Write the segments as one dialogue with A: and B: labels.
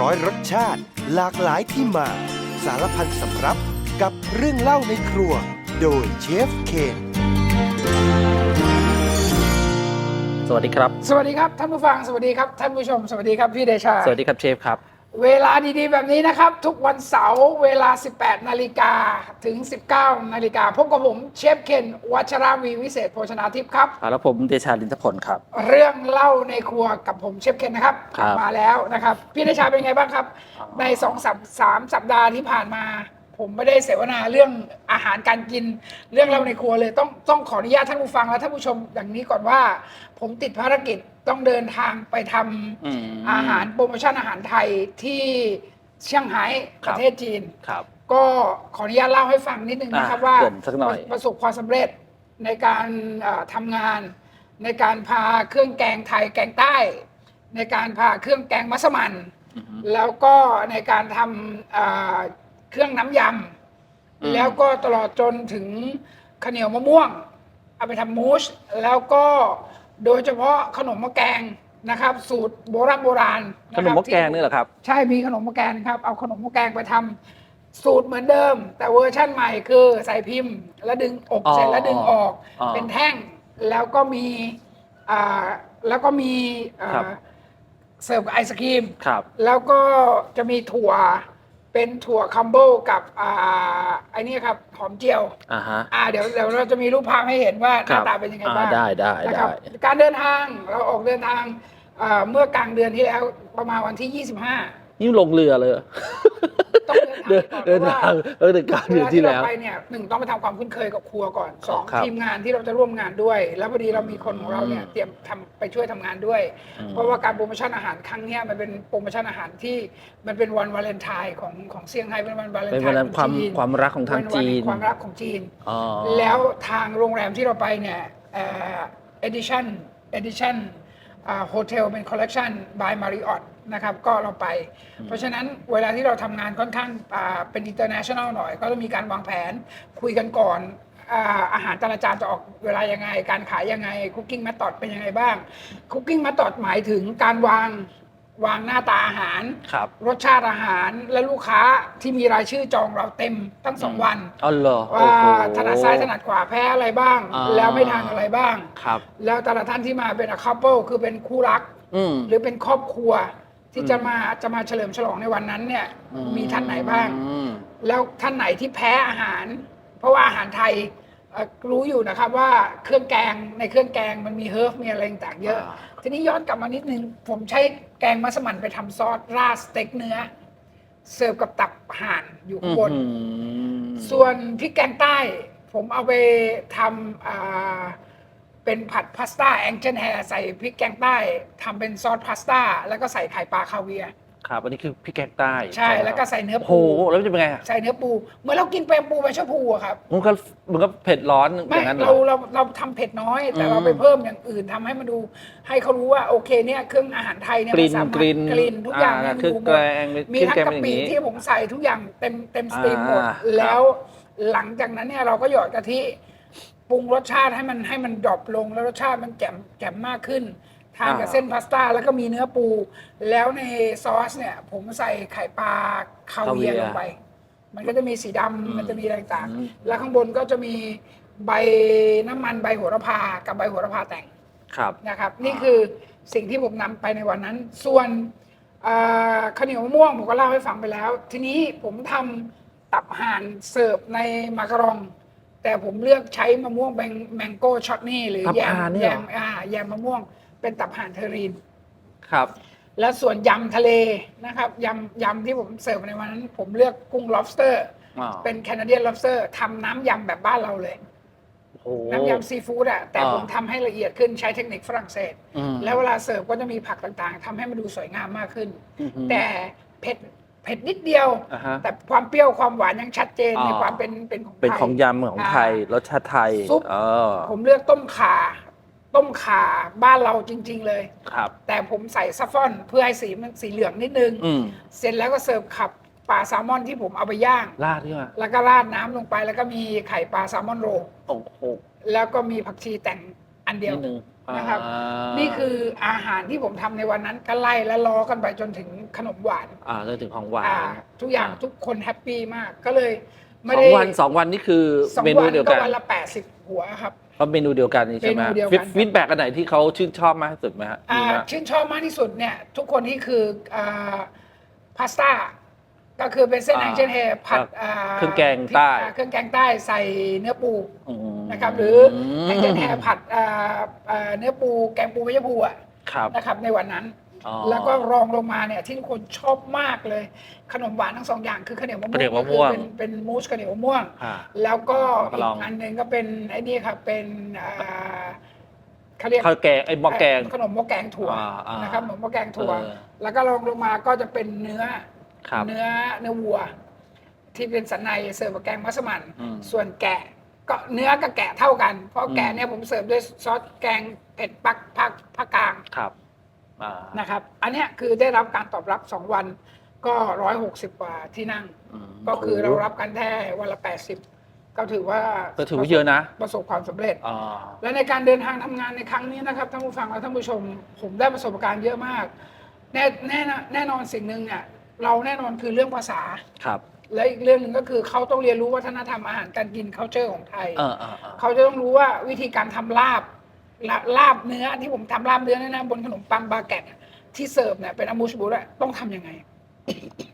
A: ร้อยรสชาติ หลากหลายที่มา สารพันสำรับกับเรื่องเล่าในครัว โดยเชฟเคน
B: สวัสดีครับ
C: สวัสดีครับท่านผู้ฟังสวัสดีครับท่านผู้ชมสวัสดีครับพี่เดชา
B: สวัสดีครับเชฟครับ
C: เวลาดีๆ แบบนี้นะครับ ทุกวันเสาร์เวลา 18 นาฬิกาถึง 19 นาฬิกาพบกับผมเชฟเคนวัชราวีวิเศษโภชนาทิพย์ครับ
B: แล้วผมเดชาลินทผลครับ
C: เรื่องเล่าในครัวกับผมเชฟเคนนะครับ
B: ครับ
C: มาแล้วนะครับ พี่เดชาเป็นไงบ้างครับ
B: อ๋อ
C: ในสองสามสามสัปดาห์ที่ผ่านมา ผมไม่ได้เสวนาเรื่องอาหารการกินเรื่องเล่าในครัวเลย ต้องต้องขออนุญาตท่านผู้ฟังและท่านผู้ชมอย่างนี้ก่อนว่า ผมติดภารกิจต้องเดินทางไปทำ
B: อืม
C: อาหารโปรโมชั่นอาหารไทยที่เชียงไฮ้
B: ค
C: ป
B: รับ
C: ระเทศจีน
B: ครับ
C: ก็ขออนุญาตเล่าให้ฟังนิดนึงนะครับ
B: อะ
C: ว่า
B: เกริ่นสักหน่อย
C: ประสบความสำเร็จในการเอ่อทำงาน ในการพาเครื่องแกงไทยแกงใต้ ในการพาเครื่องแกงมัสมั่น
B: อือฮึ
C: แล้วก็ในการทำเอ่อ เครื่องน้ำย
B: อืมำ
C: แล้วก็ตลอดจนถึงข้าวเหนียวมะม่วง เอาไปทำมูสแล้วก็โดยเฉพาะขนมหม้อแกงนะครับ สูตรโบราณโบราณ
B: ขนมหม้อแกงนี่เหรอครับ
C: ใช่มีขนมหม้อแกงครับ เอาขนมหม้อแกงไปทำสูตรเหมือนเดิม แต่เวอร์ชั่นใหม่คือใส่พิมพ์ แล้วดึงอบ
B: อ๋อ
C: เสร็จแล้วดึงออก
B: อ๋อ
C: เป็นแท่งแล้วก็มีอ่าแล้วก็มีอ่า
B: ครับ
C: เสิร์ฟกับไอศครีม
B: ครับ
C: แล้วก็จะมีถั่ว เป็นถั่วคัมโบกับอ่าไอ้นี่ครับหอมเจียว
B: อ่าฮะ
C: อ่าเดี๋ยวเดี๋ยวเราจะมีรูปภาพให้เห็นว่าห
B: ครั
C: น้า
B: บ
C: ตาเป็นยังไงบ้าง
B: อ่าได้ได้
C: นะครับ
B: ได้
C: การเดินทางเราออกเดินทางอ่าเมื่อกลางเดือนที่แล้วประมาณวันที่ 25
B: นี่ลงเรือเลยเหรอ
C: ต้องเดิ
B: เดิ
C: น
B: น
C: ทางก่อน
B: เดินทางเออแต่กลาร
C: เว
B: เดือน
C: ลา
B: ที่
C: ที่เรา
B: แล้ว
C: ไปเนี่ยหนึ่งต้องไปทำความคุ้นเคยกับครัวก่อนสอง
B: ครับ
C: ทีมงานที่เราจะร่วมงานด้วย แล้วพอดีเรามีคนของเราเนี่ย
B: อืม
C: เตรียมทำไปช่วยทำงานด้วย
B: อืม
C: เพราะว่าการโปรโมชั่นอาหารครั้งเนี้ยมันเป็นโปรโมชั่นอาหารที่มันเป็นวันวาเลนไทน์ของของเซี่ยงไฮ้เป็นวันวาเลน
B: เป็น
C: ไท
B: วัน
C: น์
B: นั้น
C: ของ
B: ความ
C: จีน
B: ความรักของทาง
C: เป็นวัน
B: จี
C: แห่
B: น
C: ความรักของจีน
B: อ๋อ
C: แล้วทางโรงแรมที่เราไปเนี่ยเอ่อ edition edition โฮเทลเป็น collection by Marriott นะครับก็เราไป เพราะฉะนั้นเวลาที่เราทำงานค่อนข้างอ่าเป็น international หน่อย ก็ต้องมีการวางแผนคุยกันก่อนอาอาหารแต่ละจานจะออกเวลายังไง การขายยังไง cooking method เป็นยังไงบ้าง cooking method หมายถึงการวางวางหน้าตาอาหาร
B: ครับ
C: รสชาติอาหารและลูกค้าที่มีรายชื่อจองเราเต็มทั้งสองวัน
B: อ๋อเหรอ
C: ว่า
B: โอ้โห
C: ถนัดซ้ายถนัดขวาแพ้อะไรบ้าง
B: อ่า
C: แล้วไม่ทานอะไรบ้าง
B: ครับ
C: แล้วแต่ละท่านที่มาเป็น a couple คือเป็นคู่รัก
B: อืม
C: หรือเป็นครอบครัว ที่
B: อืม
C: จะมาจะมาเฉลิมฉลองในวันนั้นเนี่ยมีท่านไหนบ้าง
B: อืม
C: แล้วท่านไหนที่แพ้อาหาร เพราะว่าอาหารไทยเอ่อรู้อยู่นะครับว่าเครื่องแกงในเครื่องแกงมันมีเฮิร์ฟมีอะไรต่างๆเยอะ
B: อ่า
C: ทีนี้ย้อนกลับมานิดนึง ผมใช้แกงมัสมั่นไปทำซอสราดสเต็กเนื้อ เสิร์ฟกับตับห่านอยู่ข้างบน
B: อื้อหือ
C: ส่วนพริกแกงใต้ ผมเอาไปทำอ่า เป็นผัดพาสต้าแองเจิลแฮร์ใส่พริกแกงใต้ทำเป็นซอสพาสต้าแล้วก็ใส่ไข่ปลาคาเวียร์
B: ครับอันนี้คือพี่แกงใต้
C: ใช่แล้วก็ใส่เนื้อ
B: โอ้โห
C: ปู
B: แล้วจะเป็นไงอะ
C: ใส่เนื้อปูเหมื่อนเรากินแปงปูใบชะพูอะครับ
B: มันก็มันก็เผ็ดร้อนอ
C: ไม่
B: ย่างนั้นเหร
C: เรา
B: อ
C: เราเราทำเผ็ดน้อย แต่
B: อืม
C: เราไปเพิ่มอย่างอื่นทำให้มันดู ให้เขารู้ว่าโอเคเนี่ยเครื่องอาหารไทยเนี่ย
B: กลิ่น
C: มัสามารถ
B: กลิ่น
C: กลิ่นทุกอย่าง
B: อ่า
C: เนี่ยมัน
B: เครื่อง
C: ดูหม
B: แก
C: ด
B: ง
C: มี
B: เครื่อง
C: ทั้ง
B: แกงเป็นอย่างนี้
C: กะปิที่ผมใส่ทุกอย่างเต็มเต็มสตรีมหมด
B: อ่า
C: แล้วหลังจากนั้นเนี่ยเราก็หยอดกะทิ ปรุงรสชาติให้มันให้มันดรอปลงแล้วรสชาติมันแจ่มแจ่มมากขึ้น ทานกับ
B: อ่า
C: เส้นพาสต้าแล้วก็มีเนื้อปู แล้วในซอสเนี่ย ผมใส่ไข่ปลาคาเวียร์ลงไป มันก็จะมีสีดำมันจะมีอะไรต่าง
B: อืม
C: ๆแล้วข้างบนก็จะมีใบน้ำมันใบโหระพากับใบโหระพาแต่ง
B: ครับ
C: นะครับนี่คือสิ่งที่ผมนำไปในวันนั้น ส่วนเอ่อข้าวเหนียวมะม่วงผมก็เล่าให้ฟังไปแล้ว ทีนี้ผมทำตับห่านเสิร์ฟในมาการอง แต่ผมเลือกใช้มะม่วงแบงแมงโก้ช็อตนี่หรือ
B: ตับ
C: แยม
B: ห่านเนี่ย
C: แย
B: เหรอ
C: มอ่าแยมมะม่วงเป็นตับห่านเทอรีน
B: ครับ
C: แล้วส่วนยำทะเลนะครับยำยำที่ผมเสิร์ฟในวันนั้น ผมเลือกกุ้ง lobster
B: อ๋อ
C: เป็นแคนาเดียน lobster ทำน้ำยำแบบบ้านเราเลย
B: โอ้โห
C: น้ำยำซีฟู้ดอะแต่
B: อ่า
C: ผมทำให้ละเอียดขึ้นใช้เทคนิคฝรั่งเศส
B: อืม
C: แล้วเวลาเสิร์ฟก็จะมีผักต่างๆทำให้มันดูสวยงามมากขึ้น
B: อื้อหือ
C: แต่เผ็ด เผ็ดนิดเดียว
B: อ่าฮะ
C: แต่ความเปรี้ยวความหวานยังชัดเจน
B: อ่า
C: ในความเป็นเป็นของ
B: เป็น
C: ไทย
B: ของยำของไทย
C: อ่าร
B: สชาติไทย
C: ซุป
B: เออ
C: ผมเลือกต้มข่า ต้มข่าบ้านเราจริง ๆ เลย
B: ครับ
C: แต่ผมใส่ซัฟฟอนเพื่อให้สีมันสีเหลืองนิดนึง
B: อืม
C: เสร็จแล้วก็เสิร์ฟขับปลาแซลมอนที่ผมเอาไปย่าง
B: ราดด้วย
C: แล้วก็ราดน้ำลงไป แล้วก็มีไข่ปลาแซลมอนโรล
B: โอ้โห
C: แล้วก็มีผักชีแต่งอันเดียว
B: นิดนึง
C: นะครับ
B: อ่า
C: นี่คืออาหารที่ผมทำในวันนั้นก็ไล่และล้อกันไปจนถึงขนมหวาน
B: อ่าจนถึงของหวา
C: อ่านทุกอย่างทุกคนแฮปปี้มากก็เลยไม่
B: สอ
C: ได้
B: งวันสองวันนี่คือ
C: สอง
B: เมนู
C: วัน
B: เดียว
C: ก็
B: กัน
C: วันละแปดสิบหัวครับ
B: เพราะเมนูเดียวกันนี่ใช่ไหม
C: เมนูเดียวกัน
B: ฟีดฟีดแบ็กอันไหนที่เขาชื่นชอบมากที่สุดไหมฮะ
C: อ่า
B: มีไหม
C: ชื่นชอบมากที่สุดเนี่ยทุกคนที่คืออ่าพาสต้า ก็คือเป็นเส้นแองเจิลเฮผัดอ่า
B: เครื่องแกงใต้
C: อ่าเครื่องแกงใต้ใส่เนื้อปู
B: อืม
C: นะครับ หรือแองเจิลเฮผัดอ่าอ่าเนื้อปูแกงปูไม่ใช่ปูอะ
B: ครับ
C: นะครับในวันนั้น
B: อ๋อ
C: แล้วก็รองลงมาเนี่ยที่ทุกคนชอบมากเลย ขนมหวานทั้งสองอย่างคือข้าวเหนียวมะม่วง
B: ข้าวเหนียวมะม่วง
C: ก็คือเป็นเป็นมูสข้าวเหนียวมะม่วง
B: อ่า
C: แล้วก็
B: ก็
C: อี
B: ลอกง
C: อันหนึ่งก็เป็นไอ้นี่ครับเป็นอ่าเขาเรียก
B: ข้าวแกงไอ้หม้อแกง
C: ขนมหม้อแกงถั่ว
B: อ่าอ่าน
C: นะครับขนมหม้อแกงถั่ว
B: เออ
C: แล้วก็ลงลงมาก็จะเป็นเนื้อ
B: ครับ
C: เนื้อเนื้อวัว ที่เป็นสันในเสิร์ฟกับแกงมัสมั่น
B: อืม
C: ส่วนแกะก็เนื้อกับแกะเท่ากัน เพราะ
B: อืม
C: แกะเนี่ยผมเสิร์ฟด้วยซอสแกงเผ็ดปักภาคภาคกลาง
B: ครับอ่า
C: นะครับ อันเนี้ยคือได้รับการตอบรับ 2 วันก็ 160 กว่าที่นั่ง
B: ม
C: ก็คือเรารับกันแค่วันละ 80 ก็ถือว่า
B: ก็ถือว่าเยอะนะ
C: ประสบความสำเร็จ
B: อ่า
C: และในการเดินทางทำงานในครั้งนี้นะครับท่านผู้ฟังและท่านผู้ชม ผมได้ประสบการณ์เยอะมาก แน่แน่นะแน่นอนสิ่งหนึ่งเนี่ย เราแน่นอนคือเรื่องภาษา
B: ครับ
C: และอีกเรื่องหนึ่งก็คือเขาต้องเรียนรู้วัฒนธรรมอาหารการกิน culture ของไทย
B: เออเออเออ
C: เขาจะต้องรู้ว่าวิธีการทำลาบลาลาบเนื้อที่ผมทำลาบเนื้อเนี่ยนะบนขนมปังบาเกตที่เสิร์ฟเนี่ยเป็นอามูชบูระต้องทำยังไง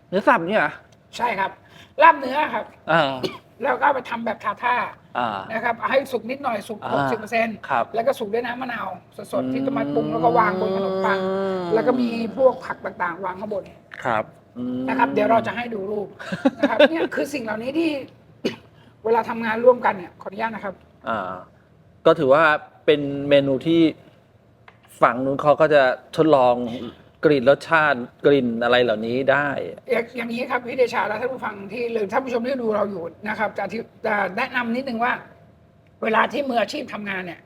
B: เนื้อสับเนี่ยเหรอ
C: ใช่ครับ ลาบเนื้อครับ
B: อ่า
C: แล้วก็เอาไปทำแบบทาท่า
B: อ่า
C: นะครับเอาให้สุกนิดหน่อยสุก
B: อ่า
C: หกสิบเปอร์เซ็นต์
B: ครับ
C: แล้วก็สุกด้วยน้ำมะนาวสดๆที่จะมาปรุงแล้วก็วางบนขนมปัง แล้วก็มีพวกผักต่างๆ วางข้างบน
B: ครับอืม
C: นะครับ เดี๋ยวเราจะให้ดูรูปนะครับเนี่ยคือสิ่งเหล่านี้ที่ เวลาทำงานร่วมกันเนี่ยขออนุญาตนะครับ
B: อ่า ก็ถือว่าเป็นเมนูที่ฝั่งนู้นเขาก็จะทดลองกลิ่นรสชาติกลิ่นอะไรเหล่านี้ได้
C: อย่างอย่างนี้ครับพี่เดชาและท่านผู้ฟังที่หรือท่านผู้ชมที่ดูเราอยู่นะครับจะที่จะแนะนำนิดนึงว่า เวลาที่มืออาชีพทำงานเนี่ย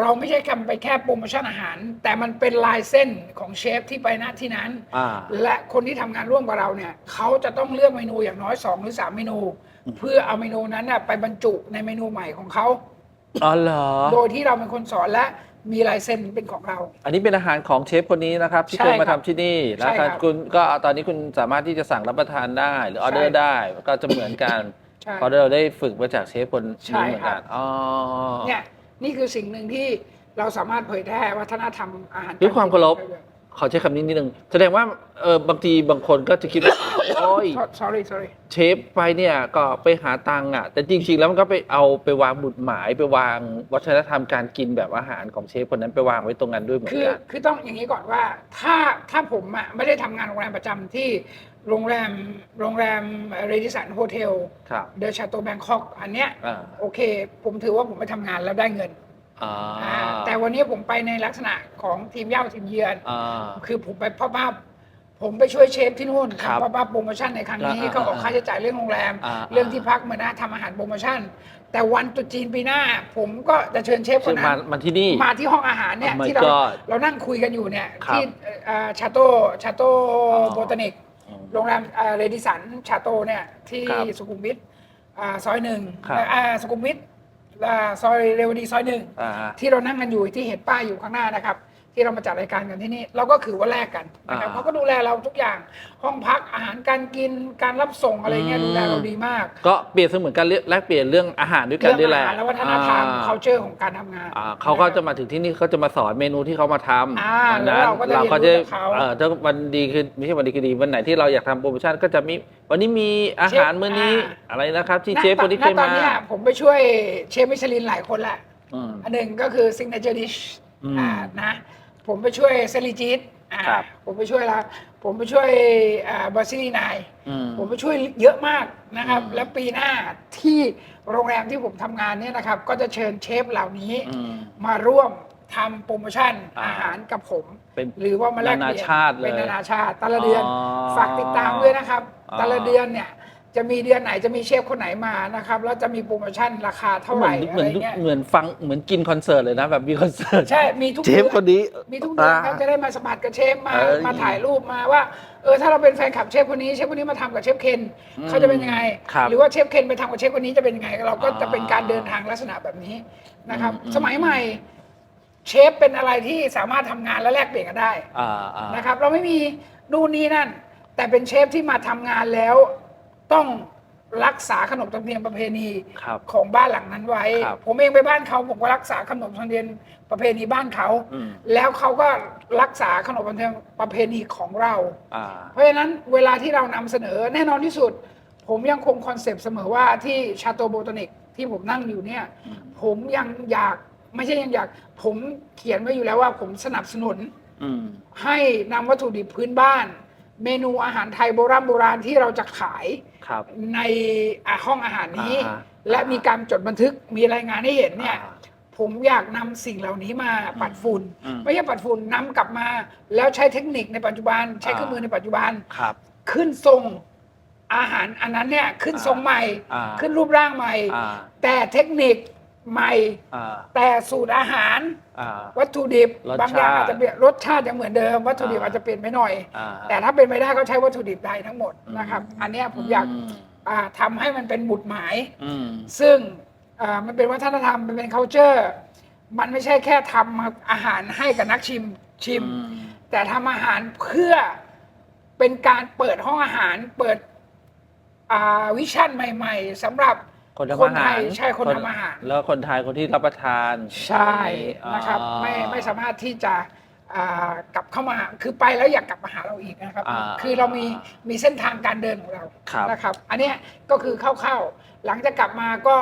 C: เราไม่ใช่ทำไปแค่โปรโมชั่นอาหาร แต่มันเป็นลายเส้นของเชฟที่ไปณที่นั้น
B: อ่า
C: และคนที่ทำงานร่วมกับเราเนี่ยเขาจะต้องเลือกเมนูอย่างน้อย 2 หรือ 3 เมนู เพื่อเอาเมนูนั้นน่ะไปบรรจุในเมนูใหม่ของเขา
B: อ๋อเหรอ
C: โดยที่เราเป็นคนสอนและมีลายเซ็นเป็นของเรา
B: อันนี้เป็นอาหารของเชฟคนนี้นะครับ ที่
C: ใช่
B: เคยมา
C: ครั
B: ทำ
C: บ
B: ที่นี่
C: ใช่
B: แล้ว
C: ครับ
B: คุณก็ตอนนี้คุณสามารถที่จะสั่งรับประทานได้ หรือออเดอร์
C: ใช่
B: ได้ก็จะเหมือนกัน
C: ใช่
B: เพราะเราได้ฝึกมาจากเชฟคน
C: ใช่
B: นี้เหมือน
C: ครั
B: กับนอ๋อ
C: เนี่ย นี่คือสิ่งหนึ่งที่เราสามารถเผยแพร่วัฒนธรรมอาหาร
B: ด้วยความเคารพ ขอใช้คำนี้นิดนึง แสดงว่าเออบางทีบางคนก็จะคิดว่า โอ้ย
C: สอรี่ sorry
B: เชฟไปเนี่ยก็ไปหาตังค์อะ แต่จริง ๆ แล้วมันก็ไปเอาไปวางบุตรหมาย ไปวางวัฒนธรรมการกินแบบอาหารของเชฟคนนั้นไปวางไว้ตรงนั้นด้วยเหมือน
C: คือ
B: กัน
C: คือต้องอย่างนี้ก่อนว่า ถ้าถ้าผมอะไม่ได้ทำงานโรงแรมประจำที่ โรงแรมโรงแรมเรดิสันโฮเทล
B: ครับ
C: เดอะชาโตแบงคอกอันเนี้ย
B: อ่า
C: โอเค ผมถือว่าผมไปทำงานแล้วได้เงิน
B: อ่า
C: อ่าแต่วันนี้ผมไปในลักษณะของทีมเย่าทีมเยือน
B: อ่า
C: คือผมไปพ่อภาพผมไปช่วยเชฟที่นู่น
B: ครับ
C: ทำพ่อภาพโปรโมชั่นในครั้งนี้
B: อ่า
C: เขาออก
B: อ่า
C: ค่าใช้จ่ายเรื่องโรงแรม
B: อ่า
C: เรื่องที่พักเหมือนนะทำอาหารโปรโมชั่น แต่วันตรุษจีนปีหน้า ผมก็จะเชิญเชฟคน
B: มา
C: นั้น
B: มาที่นี่
C: มาที่ห้องอาหารเนี่ย
B: Oh my
C: ที่เรา
B: God
C: เรานั่งคุยกันอยู่เนี่ย
B: ครับ
C: ที่ชาโต้ชาโต้
B: อ๋อ
C: โบตานิก
B: อืม
C: โรงแรมเรดิสันชาโต้เนี่ยที่
B: ครับ
C: สุขุมวิทอ่าซอยหนึ่ง
B: ครับ
C: อ่าสุขุมวิทอ่าซอยเรวดีซอยหนึ่ง
B: อ่า
C: ที่เรานั่งกันอยู่ที่เห็นป้ายอยู่ข้างหน้านะครับ ที่เรามาจัดรายการกันที่นี่เราก็คือว่าแลกกันนะครับ
B: อ่า
C: เขาก็ดูแลเราทุกอย่างห้องพักอาหารการกินการรับส่งอะไรเงี้ย
B: อืม
C: ดูแลเราดีมาก
B: ก็เปรียบเสมือนการแลกเปลี่ยนเรื่องอาหารด้วยกัน
C: เรื่อง
B: ด้วยแห
C: อา
B: ละ
C: หารและวัฒนธรรม
B: อ่า
C: culture ของการทำงาน
B: อ่าเขาก็จะมาถึงที่นี่เขาจะมาสอนเมนูที่เขามาทำ
C: อ่า
B: วัน
C: แล้ว
B: นั้น
C: เราก็จะ
B: เราก็
C: เรี
B: จะ
C: ยนรู้จากเขา
B: เออถ้าวันดีคือไม่ใช่วันดีคือดีวันไหนที่เราอยากทำโปรโมชั่นก็จะมีวันนี้มีอาหารมื้อนี้อะไรนะครับ ที่เชฟคนที่เคย
C: ณตอ
B: มา
C: นเนี้ยผมไปช่วยเชฟมิชลินหลายคนแหละ
B: อืม
C: อันหนึ่งก็คือ signature dish
B: อืม
C: อ่านะ ผมไปช่วยเซรีจีตอ่า
B: ครับ
C: ผมไปช่วยละผมไปช่วยบาซิลีนาย
B: อืม
C: ผมไปช่วยเยอะมากนะครับ
B: อืม
C: แล้วปีหน้าที่โรงแรมที่ผมทำงานเนี่ยนะครับ ก็จะเชิญเชฟเหล่านี้
B: อืม
C: มาร่วมทำโปรโมชั่น
B: อ่า
C: อาหารกับผม
B: เป็น
C: หรือว่ามาแลกเปลี่ยน
B: นานาชาติเลย
C: เป็นนานาชาติแต่ละเดือน
B: อ๋อ
C: ฝากติดตามด้วยนะครับ
B: อ๋อ
C: แต่ละเดือนเนี่ย จะมีเดือนไหนจะมีเชฟคนไหนมานะครับแล้วจะมีโปรโมชั่นราคาเท่า
B: เห
C: ไห
B: มือ
C: ร่
B: นเหมือน
C: อะไรเงี้ย
B: เหมือนฟังเหมือนกินคอนเสิร์ตเลยนะ แบบมีคอนเสิร์ต
C: ใช่มีทุก
B: เชฟ
C: ดือ
B: คนนี้
C: มีทุกเดือนครับ
B: อ่า
C: จะได้มาสมัครกับเชฟมา
B: เอ้ย
C: มาถ่ายรูปมาว่าเออถ้าเราเป็นแฟนคลับเชฟคนนี้เชฟคนนี้มาทำกับเชฟเคน
B: อืม
C: เขาจะเป็นยังไง
B: ครับ
C: หรือว่าเชฟเคนไปทำกับเชฟคนนี้จะเป็นยังไง เราก็
B: อ่า
C: จะเป็นการเดินทางลักษณะแบบนี้นะครับ
B: อืม
C: สมัยใหม่เชฟเป็นอะไรที่สามารถทำงานและแลกเปลี่ยนกันได้
B: อ่าอ่า
C: นะครับ เราไม่มีนู่นนี่นั่น แต่เป็นเชฟที่มาทำงานแล้ว ต้องรักษาขนบธรรมเนียมประเพณี
B: ครับ
C: ของบ้านหลังนั้นไว้
B: ครับ
C: ผมเองไปบ้านเขาผมก็รักษาขนบธรรมเนียมประเพณีบ้านเขา
B: อืม
C: แล้วเขาก็รักษาขนบธรรมเนียมประเพณีของเรา
B: อ่า
C: เพราะฉะนั้นเวลาที่เรานำเสนอแน่นอนที่สุด ผมยังคงคอนเซปต์เสมอว่าที่ชาโตโบตนิกที่ผมนั่งอยู่เนี่ย
B: อืม
C: ผมยังอยากไม่ใช่ยังอยาก ผมเขียนไว้อยู่แล้วว่าผมสนับสนุน
B: อืม
C: ให้นำวัตถุดิบพื้นบ้าน เมนูอาหารไทยโบราณโบราณที่เราจะขาย
B: ครับ
C: ในอ่าห้องอาหารนี้
B: อ่าฮะ
C: และมีการจดบันทึกมีรายงานให้เห็นเนี่ย
B: อ่า
C: ผมอยากนำสิ่งเหล่านี้มาปัดฝุ่น
B: อืม
C: ไม่ใช่ปัดฝุ่นนำกลับมา แล้วใช้เทคนิคในปัจจุบัน ใช้เครื่องมือในปัจจุบัน
B: ครับ
C: ขึ้นทรงอาหารอันนั้นเนี่ยขึ้นทรงใหม่
B: อ่า
C: ขึ้นรูปร่างใหม่
B: อ่า
C: แต่เทคนิค ใหม่
B: อ่า
C: แต่สูตรอาหาร
B: อ่า
C: วัตถุดิบ
B: รส
C: บางอย่าง
B: ชาติ
C: อาจจะเปลี่ยนรสชาติยังเหมือนเดิม วัตถุดิบ
B: อ่า
C: อาจจะเปลี่ยนไปหน่อย
B: อ่า
C: แต่ถ้าเป็นไปได้ก็ใช้วัตถุดิบไทยทั้งหมด
B: อืม
C: นะครับ อันเนี้ยผมอยาก
B: อืม
C: อ่าทำให้มันเป็นหมุดหมาย
B: อืม
C: ซึ่งอ่ามันเป็นวัฒนธรรมมันเป็น culture มันไม่ใช่แค่ทำอาหารให้กับนักชิมชิม
B: อืม
C: แต่ทำอาหารเพื่อเป็นการเปิดห้องอาหารเปิดอ่าวิชั่นใหม่ ๆสำหรับ
B: คนทำ
C: คน
B: อา
C: ไท
B: หาร
C: ยใช่คนทำอาหาร
B: แล้วคนไทยคนที่รับประทาน
C: ใช่นะครับ
B: อ่า
C: ไม่ไม่สามารถที่จะอ่ากลับเข้ามาคือไปแล้วอยากกลับมาหาเราอีกนะครับ
B: อ่า
C: คือเรามีมีเส้นทางการเดินของเรา
B: ครับ
C: นะครับ อันเนี้ยก็คือคร่าวๆหลังจากกลับมาก็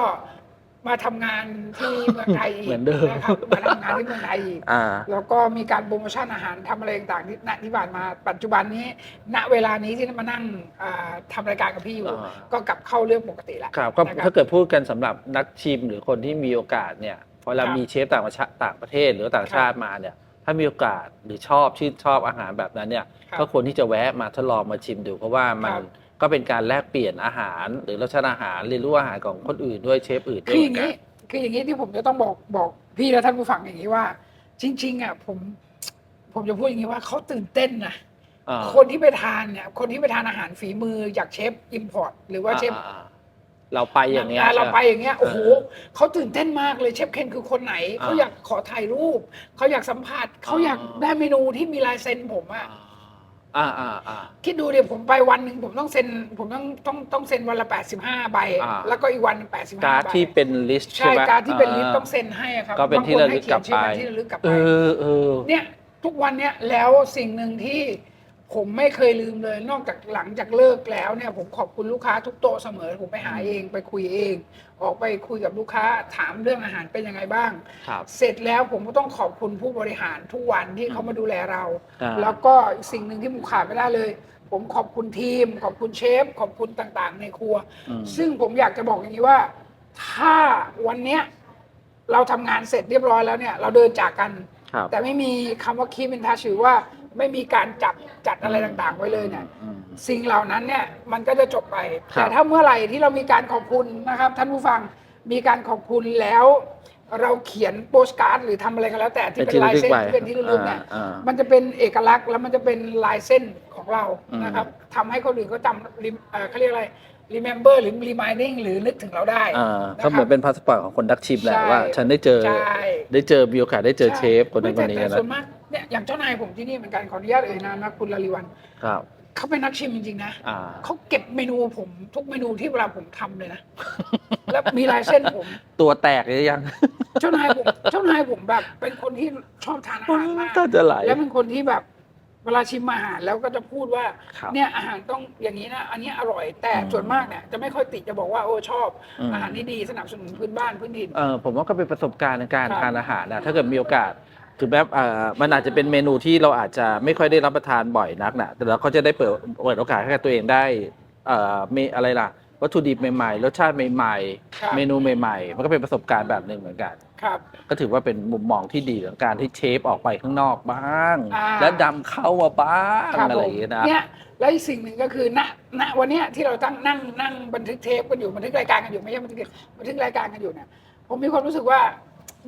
C: มาทำงานที่เมืองไทยอีก
B: เหมือนเดิม
C: นะครับมาทำงานที่เมืองไทยอีก
B: อ่า
C: แล้วก็มีการโปรโมชั่นอาหารทำอะไรต่างๆที่ณที่ผ่านมาปัจจุบันนี้ณเวลานี้ที่มานั่งอ่าทำรายการกับพี่อยู่
B: อ่า
C: ก็กลับเข้าเรื่องปกติแล้ว
B: ครับก็
C: นะ
B: ถ้าเกิดพูดกันสำหรับนักชิมหรือคนที่มีโอกาสเนี่ยเวลา
C: ครับ
B: มีเชฟต่างประเทศต่างประเทศหรือต่างชาติมาเนี่ยถ้ามีโอกาสหรือชอบชื่นชอบอาหารแบบนั้นเนี่ย
C: ครับ
B: ก็ควรที่จะแวะมาทดลองมาชิมดูเพราะว่ามัน
C: ครับ
B: ก็เป็นการแลกเปลี่ยนอาหาร หรือรสชาติอาหารเรียนรู้อาหารของคนอื่นด้วยเชฟอื่นด้ว
C: คื
B: ย
C: อ
B: เห
C: อ
B: มื
C: ย่า
B: องนกั
C: นี้
B: น
C: คืออย่างนี้ที่ผมจะต้องบอกบอกพี่และท่านผู้ฟังอย่างนี้ว่า จริง ๆอะผมผมจะพูดอย่างนี้ว่าเขาตื่นเต้นนะ
B: อ่า
C: คนที่ไปทานเนี่ยคนที่ไปทานอาหารฝีมือจากเชฟอิมพอร์ตหรือว่าเชฟ
B: อ่าเราไปอย่างเงี้ย
C: เราไปอย่างเงี้ยโอ้โห
B: เออ
C: เขาตื่นเต้นมากเลยเชฟเคนคือคนไหน
B: อ่า
C: เขาอยากขอถ่ายรูป เขาอยากสัมผัสเขาอยาก
B: อ่า
C: ได้เมนูที่มีลายเซ็นผมอะ
B: อ่า อ่าอ่า
C: คิดดูดิผมไปวันหนึ่งผมต้องเซ็นผมต้องต้องต้องเซ็นวันละ 85 ใบ
B: อ่า
C: แล้วก็อีกวันหนึ่ง85
B: การ์ด
C: ใบ
B: ที่เป็นลิสต์
C: ใช่
B: ใช่ไหม
C: การ์ดที่เป็นลิสต์าต้องเซ็นให้อะครับ
B: ก็เป็นที่ระลึกกลับไป
C: บางคนให้เขียนชื่อเป็นที่ระลึกกลับ
B: เอ
C: ไป
B: อเออ
C: เนี่ยทุกวันเนี้ยแล้วสิ่งหนึ่งที่ ผมไม่เคยลืมเลย นอกจากหลังจากเลิกแล้วเนี่ย ผมขอบคุณลูกค้าทุกโต๊ะเสมอ ผมไปหาเองไปคุยเอง ออกไปคุยกับลูกค้าถามเรื่องอาหารเป็นยังไงบ้าง
B: ครับ
C: เสร็จแล้วผมก็ต้องขอบคุณผู้บริหารทุกวันที่เขามาดูแลเรา
B: อ่า
C: แล้วก็อีกสิ่งหนึ่งที่ผมขาดไม่ได้เลย ผมขอบคุณทีม ขอบคุณเชฟ ขอบคุณต่างๆ ในครัว
B: อืม
C: ซึ่งผมอยากจะบอกอย่างนี้ว่า ถ้าวันเนี้ยเราทำงานเสร็จเรียบร้อยแล้วเนี่ย เราเดินจากกัน
B: ครับ
C: แต่ไม่มีคำว่าคีมินทาชือว่า ไม่มีการจับจัดอะไรต่างๆ ไว้เลยเนี่ย
B: อืม
C: สิ่งเหล่านั้นเนี่ยมันก็จะจบไป
B: ครับ
C: แต่ถ้าเมื่อไหร่ที่เรามีการขอบคุณนะครับ ท่านผู้ฟังมีการขอบคุณแล้ว เราเขียนโปสการ์ดหรือทำอะไรก็แล้ว แต่ที่เป็นลายเส้นที่เป็นที่ระลึกเนี่ย
B: อ่าอ่า
C: มันจะเป็นเอกลักษณ์แล้วมันจะเป็นลายเส้นของเรา
B: อืม
C: นะครับทำให้คนอื่นเขาจำ rem- เอ่อเขาเรียกอะไร remember หรือ reminding หรือนึกถึงเราได้
B: อ่าะก็เหมือนเป็นพาสปอร์ตของคนนักชิมแหละ
C: ใช่
B: ว่า ฉันได้เจอ
C: ใช่
B: ได้เจอมีโอกาสได้เจอเชฟคนนั้นค
C: แต่
B: นนี้
C: แต่
B: นะ
C: ส่วนมาก เนี่ยอย่างเจ้านายผมที่นี่เหมือนกันขออนุญาตเอ่ยนามนะคุณลลิวัน
B: ครับ
C: เขาเป็นนักชิมจริงๆนะ
B: อ่า
C: เขาเก็บเมนูผมทุกเมนูที่เวลาผมทำเลยนะ แล้วมีลายเส้นผม
B: ตัวแตกหรือยัง
C: เจ้านายผมเจ้านายผมแบบ เป็นคนที่ชอบทานอาหารมาก
B: ถ้าจะไหล
C: แล้วเป็นคนที่แบบเวลาชิมอาหารแล้วก็จะพูดว่า
B: ครับ
C: เนี่ยอาหารต้องอย่างนี้นะ อันนี้อร่อยแต่
B: อืม
C: ส่วนมากเนี่ยจะไม่ค่อยติจะบอกว่าโอ้ชอบ
B: อืม
C: อาหารนี้ดีสนับสนุนพื้นบ้านพื้นถิ่น
B: เออผมว่าก็เป็นประสบการณ์ในการ
C: ครับ
B: ทานอาหารนะถ้าเกิดมีโอกาส ถึงแม้เอ่อมันอาจจะเป็นเมนูที่เราอาจจะไม่ค่อยได้รับประทานบ่อยนักนะแต่เราก็จะได้เปิดเปิดโอกาสให้กับตัวเองได้เอ่อมีอะไรล่ะ วัตถุดิบใหม่ๆรสชาติใหม่
C: ครับ
B: ๆเมนูใหม่ๆ มันก็เป็นประสบการณ์แบบหนึ่งเหมือนกัน
C: ครับ
B: ก็ถือว่าเป็นมุมมองที่ดีของการที่เชฟออกไปข้างนอกบ้าง
C: อ่า
B: และดำเข้ามาบ้าง
C: ครับ
B: อะไร
C: ผ
B: อ
C: ม
B: ย่างเงี้ยนะ
C: เนี่ยแล้วอีกสิ่งหนึ่งก็คือณณวันเนี้ยที่เราตั้งนั่งนั่งบันทึกเทปกันอยู่บันทึกรายการกันอยู่ไม่ใช่บันทึกบันทึกรายการกันอยู่เนี่ยผมมีความรู้สึกว่า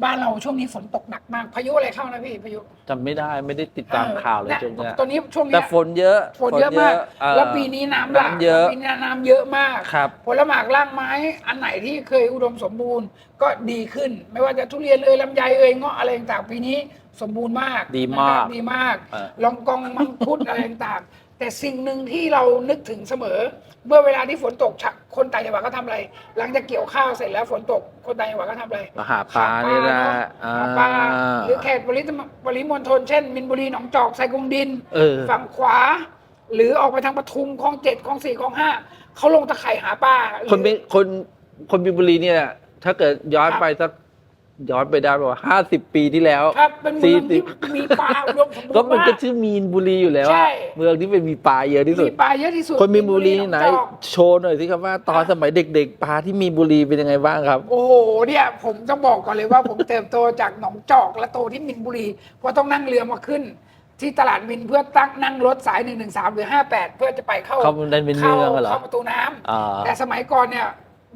C: บ้านเราช่วงนี้ฝนตกหนักมาก พายุอะไรเข้านะพี่พายุ
B: จำไม่ได้ไม่ได้ติดตามข่าวเลย
C: นี่
B: ช่วงเนี้ย
C: ตอนนี้ช่วง
B: แต่
C: เนี้ย
B: ฝนเยอะ
C: ฝนเยอะมาก
B: เอ่อ
C: แล้วปีนี้น้ำหลาก
B: น้ำเยอะ
C: ปีนี้น้ำเยอะมาก
B: ครับ
C: ผลหมากล่างไม้อันไหนที่เคยอุดมสมบูรณ์ก็ดีขึ้น ไม่ว่าจะทุเรียนเอ่ยลำไยเอ่ยเงาะอะไรต่างๆปีนี้สมบูรณ์มาก
B: ดีมาก
C: นะครับดีมาก
B: เออ
C: ลองกองมังคุดอะไรต่างๆ แต่สิ่งหนึ่งที่เรานึกถึงเสมอ เมื่อเวลาที่ฝนตกฉะคนต่างจังหวัดก็ทำอะไร หลังจากเกี่ยวข้าวเสร็จแล้วฝนตกคนต่างจังหวัดก็ทำอะไร
B: มาหาปลานี่แหละ
C: หาปลา
B: อ่า
C: หรือเขตปริมปริมณฑลเช่น มินบุรีหนองจอกไซกรุงดิน
B: เออ
C: ฝั่งขวา หรือออกไปทางปทุมคลองเจ็ดคลองสี่คลองห้าเขาลงตะไคร่หาปลาหรือ
B: คนเป็นคนคนบินบุรีเนี่ย ถ้าเกิดย้อน
C: ครับ
B: ไปสัก ย้อนไปได้ป่าห้าสิบปีที่แล้ว
C: ครับเป็นเมื
B: สี่
C: อง
B: สิ
C: ที่
B: บ
C: มีปลาอุดมสมบูรณ์
B: ก็มันก็
C: มาก
B: ชื่อมีนบุรีอยู่แล้ว
C: ใช่
B: อะเมืองที่เป็นมีปลาเยอะที่สุด
C: มีปลาเยอะที่สุด
B: คนมีนบุรีไหน
C: หองจอก
B: โชว์หน่อยสิครับว่าตอนสมัยเด็ก ๆ ปลาที่มีนบุรีเป็นยังไงบ้างครับ
C: โอ้โหเนี่ยผมต้องบอกก่อนเลยว่าผมเติบโตจากหนองจอกและโตที่มินบุรีเพราะต้องนั่งเรือมาขึ้น ที่ตลาดมินเพื่อตั้งนั่งรถสาย1นึหรือ 58 เพื่อจะไปเข้า
B: เข้าในเป็นเมืองเหรอ
C: เข้าประตูน้ำ
B: อ่า
C: แต่สมัยก่อนเนี่ย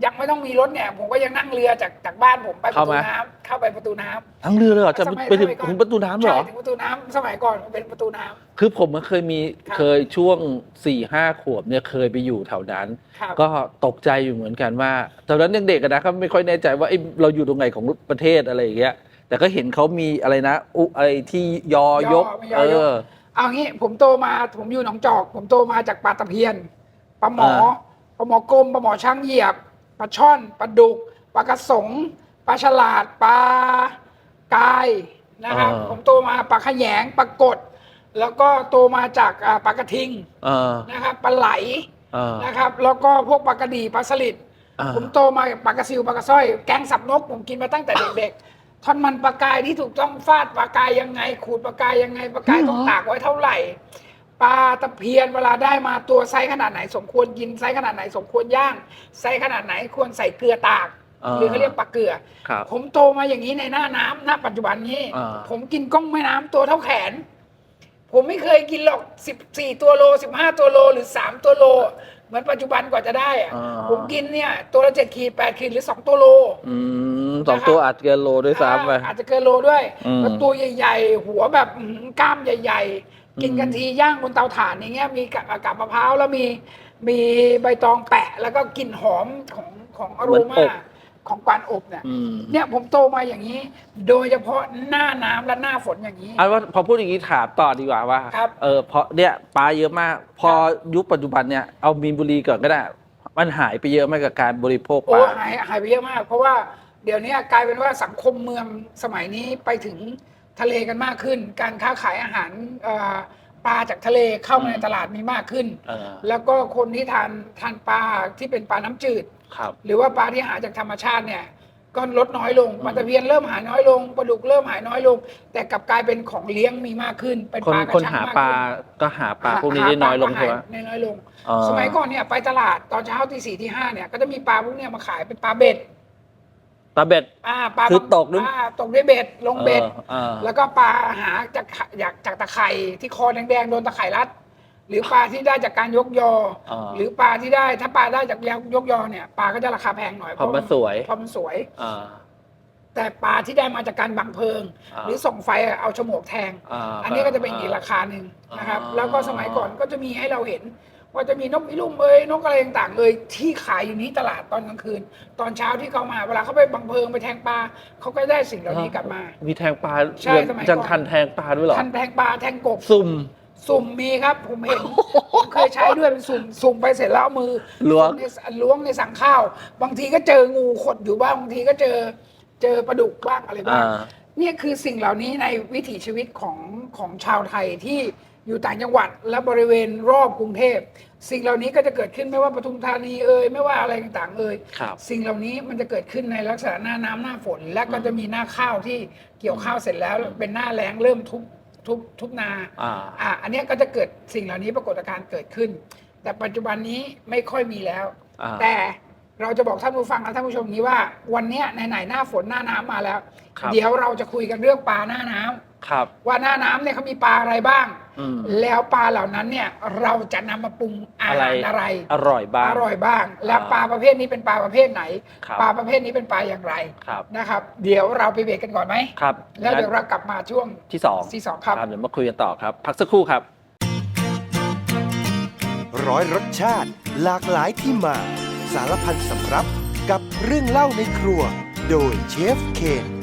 C: ยังไม่ต้องมีรถเนี่ย ผมก็ยังนั่งเรือจากจากบ้านผมไปประ
B: เข้า
C: ตู
B: มา
C: น้ำเข้าไปประตูน้ำ
B: ทั้งเรือเลยเหรอจะ
C: สมัย
B: ไปถึง
C: สมัยก่อน
B: ถึงประตูน้ำเหรอ
C: ใช่ถึงประตูน้ำสมัยก่อนเป็นประตูน้ำ
B: คือผมก็เคยมี
C: ครับ
B: เคยช่วงสี่ห้าขวบเนี่ยเคยไปอยู่แถวนั้น
C: ครับ
B: ก็ตกใจอยู่เหมือนกันว่าตอนนั้นยังเด็กอะนะก็ไม่ค่อยแน่ใจว่าเอ้ยเราอยู่ตรงไหนของประเทศอะไรอย่างเงี้ย แต่ก็เห็นเขามีอะไรนะ อุอะไรที่ยอยก
C: ยอยก
B: เออ
C: เอางี้ผมโตมาผมอยู่หนองจอก ผมโตมาจากปลาตะเพียนปลาหมอ
B: อ่า
C: ปลาหมอกลมปลาหมอช้างเหยียบ ปลาช่อนปลาดุกปลากระสงปลาฉลาดปลากายนะครับผมโตมาปลาขยงปลากด แล้วก็โตมาจากอ่าปลากระทิง
B: เออ
C: นะครับปลาไหล
B: เออ
C: นะครับแล้วก็พวกปลากระดีปลาสลิด
B: อ่า
C: ผมโตมากับปลากระซิวปลากระสร้อยแกงสับนกผมกินมาตั้งแต่เด็กๆ ท่อนมันปลากายที่ถูกต้องฟาดปลากายยังไง ขูดปลากายยังไงปลากายต้องตากไว้เท่าไหร่ ปลาตะเพียนเวลาได้มาตัวไซส์ขนาดไหน สมควรกินไซส์ขนาดไหน สมควรย่างไซส์ขนาดไหนควรใส่เกลือตาก
B: อ่า
C: หรือเขาเรียกปลาเกลือ
B: ครับ
C: ผมโตมาอย่างนี้ในหน้าน้ำหน้าปัจจุบันนี้
B: อ่า
C: ผมกินก้องแม่น้ำตัวเท่าแขน ผมไม่เคยกินหรอกสิบสี่ตัวโลสิบห้าตัวโลหรือสามตัวโล เหมือนปัจจุบันกว่าจะได้อะ
B: อ่า
C: ผมกินเนี่ย ตัวละเจ็ดขีดแปดขีดหรือสองตัวโล
B: อืมสองตัวอาจเกินโลด้วยซ้ำไป
C: อ่าอาจจะเกินโลด้วย
B: อืม
C: แล้วตัวใหญ่ ๆ หัวแบบอื้อหือกล้ามใหญ่ ๆ กิน
B: อืม
C: กันทีย่างบนเตาถ่านอย่างเงี้ยมีกับกับมะพร้าวแล้วมีมีใบตองแปะ แล้วก็กลิ่นหอมของของอโรมาของการอบเนี่ย
B: อืม
C: เนี่ยผมโตมาอย่างนี้ โดยเฉพาะหน้าน้ำและหน้าฝนอย่างนี้
B: อันว่าพอพูดอย่างนี้ถามต่อดีกว่าว่า
C: ครับ
B: เออเพราะเนี่ยปลาเยอะมาก พอยุคปัจจุบันเนี่ยเอามีนบุรีก่อนก็ได้มันหายไปเยอะไหมกับการบริโภคป
C: โอ้
B: ลา
C: หายหายไปเยอะมาก เพราะว่าเดี๋ยวนี้กลายเป็นว่าสังคมเมืองสมัยนี้ไปถึง ทะเลกันมากขึ้น การค้าขายอาหารเอ่อปลาจากทะเลเข้ามาในตลาดมีมากขึ้น
B: เออ
C: แล้วก็คนที่ทานทานปลาที่เป็นปลาน้ำจืด
B: ครับ
C: หรือว่าปลาที่หาจากธรรมชาติเนี่ยก็ลดน้อยลงปลาตะเพียนเริ่มหายน้อยลงปลาดุกเริ่มหายน้อยลง แต่กลับกลายเป็นของเลี้ยงมีมากขึ้น เป็น
B: คน
C: ปลากระ
B: คน
C: ชัง
B: หามา
C: ก
B: ปลา
C: ขึ้น
B: ก็หาปลาพวกนี้ได้น้อยลงใช่ไหม
C: หาน้อยลง
B: อ๋อ
C: สมัยก่อนเนี่ยไปตลาดตอนเช้าตีสี่ที่ห้าเนี่ยก็จะมีปลาพวกเนี้ยมาขายเป็นปลาเบ็ด
B: ปลาเบ็ด
C: อ่าปลา
B: คือตกด้วย
C: อ่าตกด้วยเบ็ดลงเบ็ด
B: เออ
C: แล้วก็ปลาหาจากขะจากจากตะไคร่ที่คอแดงๆโดนตะไคร่รัด หรือปลาที่ได้จากการยกยอ
B: อ่า
C: หรือปลาที่ได้ถ้าปลาได้จากยกยอเนี่ยปลาก็จะราคาแพงหน่อย
B: เพราะมันสวย
C: เพราะมันสวย
B: เอ่า
C: แต่ปลาที่ได้มาจากการบังเพลิง
B: อ่า
C: หรือส่องไฟอะเอาฉมวกแทง
B: อ่า
C: อันนี้ก็จะเป็นอีกราคาหนึ่งนะครับ
B: อ่า
C: แล้วก็สมัยก่อนก็จะมีให้เราเห็น ว่าจะมีนกอีลุ่มเอ้ยนกอะไรต่างๆเอ้ยที่ขายอยู่นี้ตลาดตอนกลางคืน ตอนเช้าที่เขามาเวลาเขาไปบังเพลิงไปแทงปลาเขาก็ได้สิ่งเหล่านี้กลับมา
B: มีแทงปลา
C: ใช่สมัยก่อน
B: จันทันแทงปลาด้วยเหรอ
C: ทันแทงปลาแทงกบ
B: ซุ่ม
C: สุ่มมีครับผมเห็นผมเคยใช้ด้วยเป็นสุ่มสุ่มไปเสร็จแล้วเอามือ
B: ล้วง
C: ในล้วงในสั่งข้าว บางทีก็เจองูขดอยู่บ้างบางทีก็เจอเจอปลาดุกบ้างอะไรบ้าง
B: อ่า
C: เนี่ยคือสิ่งเหล่านี้ในวิถีชีวิตของของชาวไทยที่ อยู่ต่างจังหวัดและบริเวณรอบกรุงเทพ สิ่งเหล่านี้ก็จะเกิดขึ้นไม่ว่าปทุมธานีเอ่ยไม่ว่าอะไรต่างๆเอ่ย
B: ครับ
C: สิ่งเหล่านี้มันจะเกิดขึ้นในลักษณะหน้าน้ำหน้าฝน และก็จะมีหน้าข้าวที่เกี่ยวข้าวเสร็จแล้ว เป็นหน้าแล้งเริ่มทุบทุบทุบนา
B: อ่า
C: อะอันเนี้ยก็จะเกิดสิ่งเหล่านี้ปรากฏการณ์เกิดขึ้น แต่ปัจจุบันนี้ไม่ค่อยมีแล้ว
B: อ่า
C: แต่เราจะบอกท่านผู้ฟังและท่านผู้ชมนี้ว่า วันเนี้ยไหนๆหน้าฝนหน้าน้ำมาแล้ว
B: ครับ
C: เดี๋ยวเราจะคุยกันเรื่องปลาหน้าน้ำ
B: ครับ
C: ว่าหน้าน้ำเนี่ยเขามีปลาอะไรบ้าง
B: ออืม
C: แล้วปลาเหล่านั้นเนี่ยเราจะนำมาปรุงอา
B: อะไร
C: หารอะไร
B: อร่อยบ้าง
C: อร่อยบ้าง และ
B: อ่า
C: ปลาประเภทนี้เป็นปลาประเภทไหน
B: ครับ
C: ปลาประเภทนี้เป็นปลาอย่างไร
B: ครับ
C: นะครับ เดี๋ยวเราไปเบรกกันก่อนไหม
B: ครับ
C: แล้วเดี๋ยว
B: งั้น
C: เรากลับมาช่วง
B: ที่สอง
C: ที่สองครับ
B: เดี๋ยวมาคุยกันต่อครับ พักสักครู่ครับ
A: ร้อยรสชาติ หลากหลายที่มา สารพันสำรับกับเรื่องเล่าในครัว โดยเชฟเคน